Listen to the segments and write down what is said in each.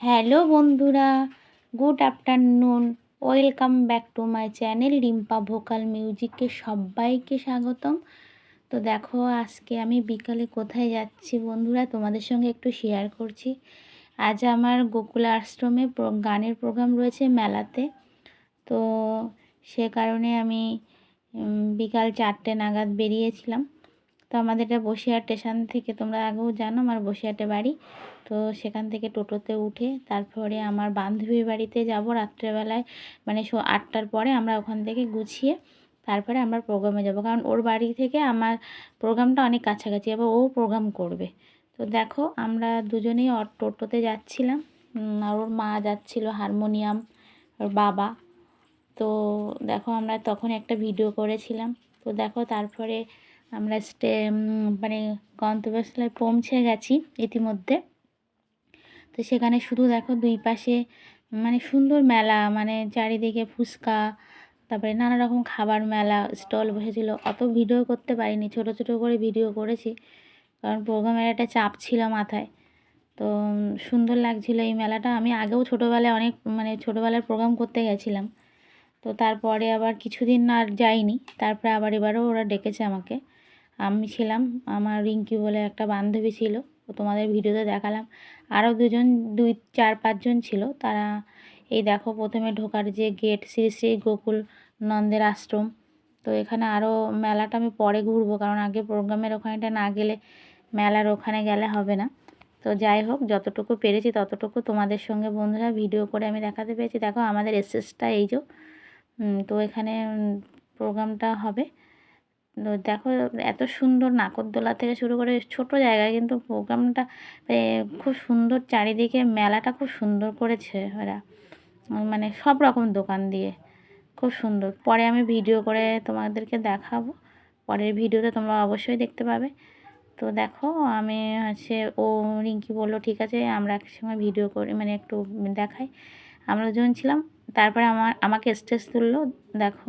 Hello বন্ধুরা, good afternoon. Welcome back to my channel Rimpa vocal মিউজিককে সবাইকে স্বাগতম। তো দেখো, আজকে আমি বিকালে কোথায় যাচ্ছি বন্ধুরা, তোমাদের সঙ্গে একটু শেয়ার করছি। আজ আমার গোকুল আশ্রমে গানের প্রোগ্রাম রয়েছে মেলাতে। তো সে কারণে আমি বিকাল চারটে নাগাদ বেরিয়েছিলাম। তো আমাদের এটা বসিরহাট স্টেশন থেকে তোমরা আগেও জানো আমার বসিরহাটে বাড়ি। তো সেখান থেকে টোটোতে উঠে তারপরে আমার বান্ধবীর বাড়িতে যাব রাত্রেবেলায় মানে আটটার পরে আমরা ওখান থেকে গুছিয়ে তারপরে আমরা প্রোগ্রামে যাব। কারণ ওর বাড়ি থেকে আমার প্রোগ্রামটা অনেক কাছাকাছি, এবার ও প্রোগ্রাম করবে। তো দেখো আমরা দুজনেই টোটোতে যাচ্ছিলাম। আর ওর মা যাচ্ছিল হারমোনিয়াম, ওর বাবা। তো দেখো আমরা তখন একটা ভিডিও করেছিলাম। তো দেখো তারপরে আমরা স্টে মানে গন্তব্যস্থলে পৌঁছে গেছি ইতিমধ্যে। তো সেখানে শুধু দেখো দুই পাশে মানে সুন্দর মেলা মানে চারিদিকে ফুচকা, তারপরে নানা রকম খাবার মেলা, স্টল বসেছিল। অত ভিডিও করতে পারিনি, ছোট ছোট করে ভিডিও করেছি, কারণ প্রোগ্রামের একটা চাপ ছিল মাথায়। তো সুন্দর লাগছিল এই মেলাটা। আমি আগেও ছোটোবেলায় অনেক মানে ছোটোবেলার প্রোগ্রাম করতে গেছিলাম। তো তারপরে আবার কিছুদিন আর যাইনি, তারপরে আবার এবারও ওরা ডেকেছে আমাকে। আমি ছিলাম, আমার রিঙ্কি বলে একটা বান্ধবী ছিল তো তোমাদের ভিডিওতে দেখালাম। আরও দুজন, দুই, চার, পাঁচজন ছিল, তারা এই দেখো প্রথমে ঢোকার যে গেট শ্রী শ্রী গোকুল নন্দের আশ্রম। তো এখানে আরও মেলাটা আমি পরে ঘুরবো, কারণ আগে প্রোগ্রামের ওখানেটা না গেলে মেলার ওখানে গেলে হবে না। তো যাই হোক, যতটুকু পেরেছি ততটুকু তোমাদের সঙ্গে বন্ধুরা ভিডিও করে আমি দেখাতে পেরেছি। দেখো আমাদের এসএসটা এই যে তো এখানে প্রোগ্রামটা হবে। দেখো, এত সুন্দর নাকরদোলা থেকে শুরু করে ছোট জায়গায় কিন্তু প্রোগ্রামটা খুব সুন্দর চারিদিকে মেলাটা খুব সুন্দর করেছে ওরা। মানে সব রকম দোকান দিয়ে খুব সুন্দর। পরে আমি ভিডিও করে তোমাদেরকে দেখাবো। পরের ভিডিওতে তোমরা অবশ্যই দেখতে পাবে। তো দেখো, আমি হচ্ছে, ও রিঙ্কি বলল, ঠিক আছে, আমরা একসঙ্গে ভিডিও করি মানে একটু দেখাই। আমরা যখন ছিলাম। তারপরে আমার, আমাকে স্টেজ তুললো, দেখো।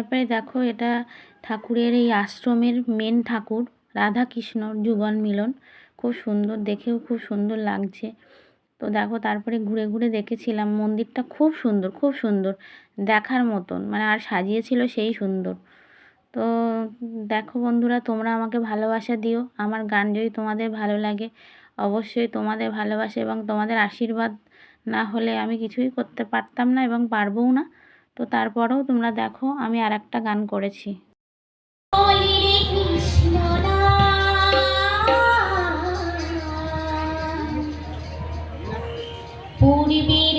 তারপরে দেখো এটা ঠাকুরের এই আশ্রমের মেন ঠাকুর রাধা কৃষ্ণর যুগল মিলন। খুব সুন্দর, দেখেও খুব সুন্দর লাগছে। তো দেখো তারপরে ঘুরে ঘুরে দেখেছিলাম, মন্দিরটা খুব সুন্দর খুব সুন্দর। দেখার মতন মানে আর সাজিয়েছিল সেই সুন্দর। তো দেখো বন্ধুরা, তোমরা আমাকে ভালোবাসা দিও। আমার গান যদি তোমাদের ভালো লাগে, অবশ্যই তোমাদের ভালোবাসা এবং তোমাদের আশীর্বাদ না হলে আমি কিছুই করতে পারতাম না এবং পারবও না। তো তারপরেও তোমরা দেখো আমি আর একটা গান করেছি। পূর্বের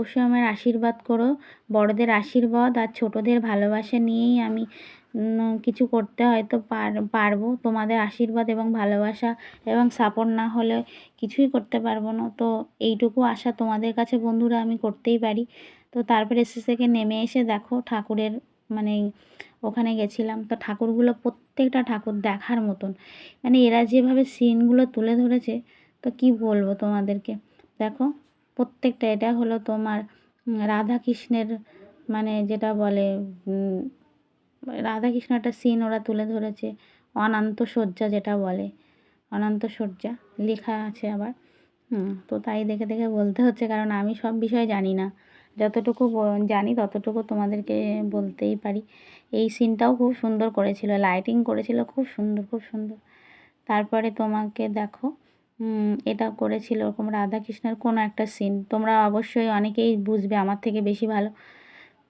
অবশ্যই আমার আশীর্বাদ করো। বড়দের আশীর্বাদ আর ছোটদের ভালোবাসা নিয়েই আমি কিছু করতে হয়তো পার, পারব। তোমাদের আশীর্বাদ এবং ভালোবাসা এবং সাপোর্ট না হলে কিছুই করতে পারব না। তো এইটুকু আশা তোমাদের কাছে বন্ধুরা আমি করতেই পারি। তো তারপরে এসে থেকে নেমে এসে দেখো ঠাকুরের মানে ওখানে গেছিলাম। তো ঠাকুরগুলো প্রত্যেকটা ঠাকুর দেখার মতন। মানে এরা যেভাবে সিনগুলো তুলে ধরেছে, তো কি বলব তোমাদেরকে? দেখো। প্রত্যেকটা এটা হলো তোমার উম, রাধাকৃষ্ণের মানে যেটা বলে রাধাকৃষ্ণ একটা সিন ওরা তুলে ধরেছে অনন্ত শয্যা যেটা বলে অনন্ত শয্যা লেখা আছে আবার তো তাই দেখে দেখে বলতে হচ্ছে কারণ আমি সব বিষয়ে জানি না যতটুকু জানি ততটুকু তোমাদেরকে বলতেই পারি এই সিনটাও খুব সুন্দর করেছিল লাইটিং করেছিল খুব সুন্দর খুব সুন্দর তারপরে তোমাকে দেখো এটা করেছিল ওরকম রাধাকৃষ্ণের কোনো একটা সিন তোমরা অবশ্যই অনেকেই বুঝবে, আমার থেকে বেশি ভালো।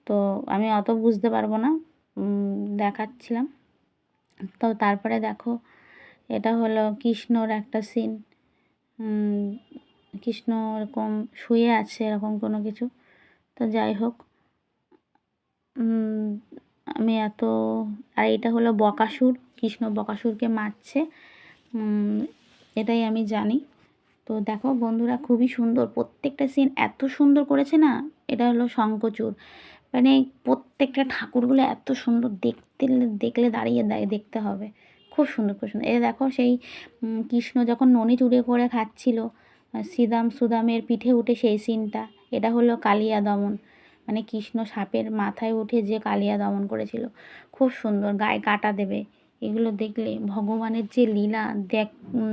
তো আমি অত বুঝতে পারব না। দেখাচ্ছিলাম। তো তারপরে দেখো, এটা হলো কৃষ্ণর একটা সিন কৃষ্ণ এরকম শুয়ে আছে, এরকম কোনো কিছু। তো যাই হোক আমি এত, আর এটা হলো বকাসুর, কৃষ্ণ বকাসুরকে মারছে। এটাই আমি জানি। তো দেখো বন্ধুরা খুবই সুন্দর। প্রত্যেকটা সিন এত সুন্দর করেছে না? এটা হলো শঙ্কচূড় মানে প্রত্যেকটা ঠাকুরগুলো এত সুন্দর দেখতে দেখলে দাঁড়িয়ে দেখতে হবে। খুব সুন্দর খুব সুন্দর। এ দেখো সেই কৃষ্ণ যখন ননি চুড়ে করে খাচ্ছিল শ্রীদাম সুদামের পিঠে উঠে সেই সিনটা এটা হলো কালিয়া দমন। মানে কৃষ্ণ সাপের মাথায় উঠে যে কালিয়া দমন করেছিল। খুব সুন্দর। গায়ে কাটা দেবে। এগুলো দেখলে ভগবানের যে লীলা, দেখ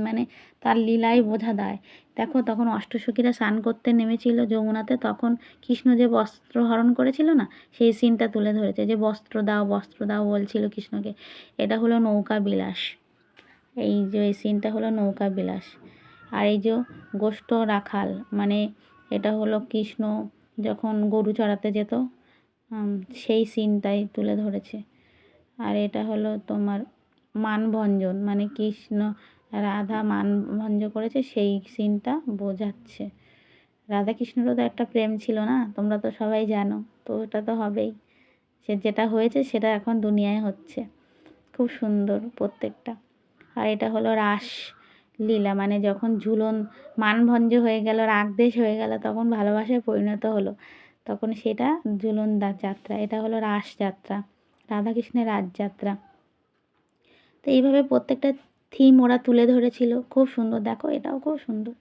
মানে তার লীলাই বোঝা দেয় দেখো, তখন অষ্টসখীরা স্নান করতে নেমেছিল যমুনাতে, তখন কৃষ্ণ যে বস্ত্র হরণ করেছিল না, সেই সিনটা তুলে ধরেছে যে, বস্ত্র দাও বস্ত্র দাও, বলছিল কৃষ্ণকে। এটা হলো নৌকা বিলাস। এই যে, এই সিনটা হলো নৌকা বিলাস। আর এই যে, গোষ্ঠ রাখাল মানে এটা হলো কৃষ্ণ যখন গরু চড়াতে যেত সেই সিনটাই তুলে ধরেছে। আর এটা হলো তোমার মানভঞ্জন মানে কৃষ্ণ রাধা মানভঞ্জ করেছে, সেই সিনটা বোঝাচ্ছে। রাধা কৃষ্ণেরও তো একটা প্রেম ছিল না, তোমরা তো সবাই জানো, তো ওটা তো হবেই। সে যেটা হয়েছে সেটা এখন দুনিয়ায় হচ্ছে। খুব সুন্দর প্রত্যেকটা। আর এটা হলো রাস লীলা মানে যখন ঝুলন মানভঞ্জ হয়ে গেল রাগদেশ হয়ে গেল, তখন ভালোবাসায় পরিণত হলো। তখন সেটা ঝুলন যাত্রা, এটা হলো রাস যাত্রা রাধাকৃষ্ণের রাজযাত্রা তো এইভাবে প্রত্যেকটা থিম ওরা তুলে ধরেছিল। খুব সুন্দর। দেখো, এটাও খুব সুন্দর।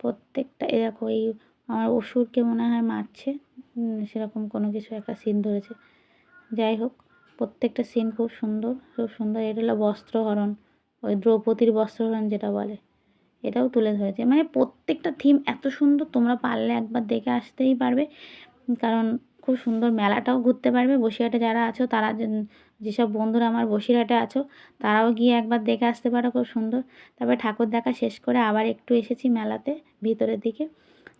প্রত্যেকটা এ দেখো, এই আমার অসুরকে মনে হয় মারছে। সেরকম কোনো কিছু একটা সিন ধরেছে। যাই হোক, প্রত্যেকটা সিন খুব সুন্দর খুব সুন্দর। এটা হলো বস্ত্রহরণ, ওই দ্রৌপদীর বস্ত্রহরণ যেটা বলে। এটাও তুলে ধরেছে। মানে প্রত্যেকটা থিম এত সুন্দর, তোমরা পারলে একবার দেখে আসতেই পারবে। কারণ খুব সুন্দর মেলাটাও ঘুরতে পারবে। বসিরহাটে যারা আছো, তারা যেসব বন্ধুরা আমার বসিরহাটে আছো, তারাও গিয়ে একবার দেখে আসতে পারো, খুব সুন্দর। তারপরে ঠাকুর দেখা শেষ করে আবার একটু এসেছি মেলাতে, ভিতরের দিকে।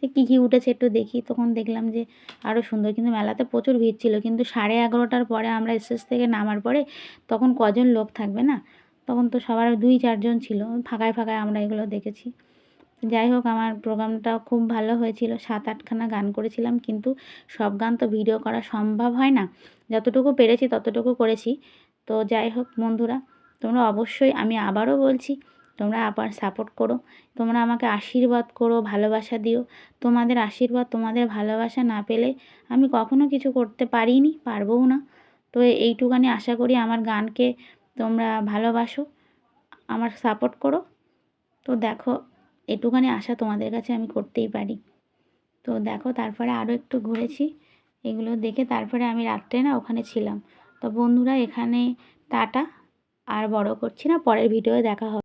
যে কী কী উঠেছে একটু দেখি। তখন দেখলাম যে আরও সুন্দর, কিন্তু মেলাতে প্রচুর ভিড় ছিল। কিন্তু সাড়ে এগারোটার পরে আমরা স্টেজ থেকে নামার পরে তখন কজন লোক থাকবে না? তখন তো সবার দুই চারজন ছিল, ফাঁকায় ফাঁকায় আমরা এগুলো দেখেছি। যাই হোক, আমার প্রোগ্রামটা খুব ভালো হয়েছিল। সাত আটখানা গান করেছিলাম, কিন্তু সব গান তো ভিডিও করা সম্ভব হয় না। যতটুকু পেরেছি ততটুকু করেছি। তো যাই হোক, বন্ধুরা, তোমরা অবশ্যই, আমি আবারও বলছি, তোমরা আবার সাপোর্ট করো। তোমরা আমাকে আশীর্বাদ করো, ভালোবাসা দিও। তোমাদের আশীর্বাদ, তোমাদের ভালোবাসা না পেলে আমি কখনো কিছু করতে পারিনি, পারবও না। তো এইটুখানি আশা করি আমার গানকে তোমরা ভালোবাসো, আমার সাপোর্ট করো। তো দেখো এটুখানি আশা তোমাদের কাছে আমি করতেই পারি। তো দেখো, তারপরে আরও একটু ঘুরেছি। এগুলো দেখে তারপরে আমি রাত্রে না ওখানে ছিলাম। তো বন্ধুরা, এখানে টাটা। আর বড় করছি না, পরের ভিডিওয়ে দেখা হবে।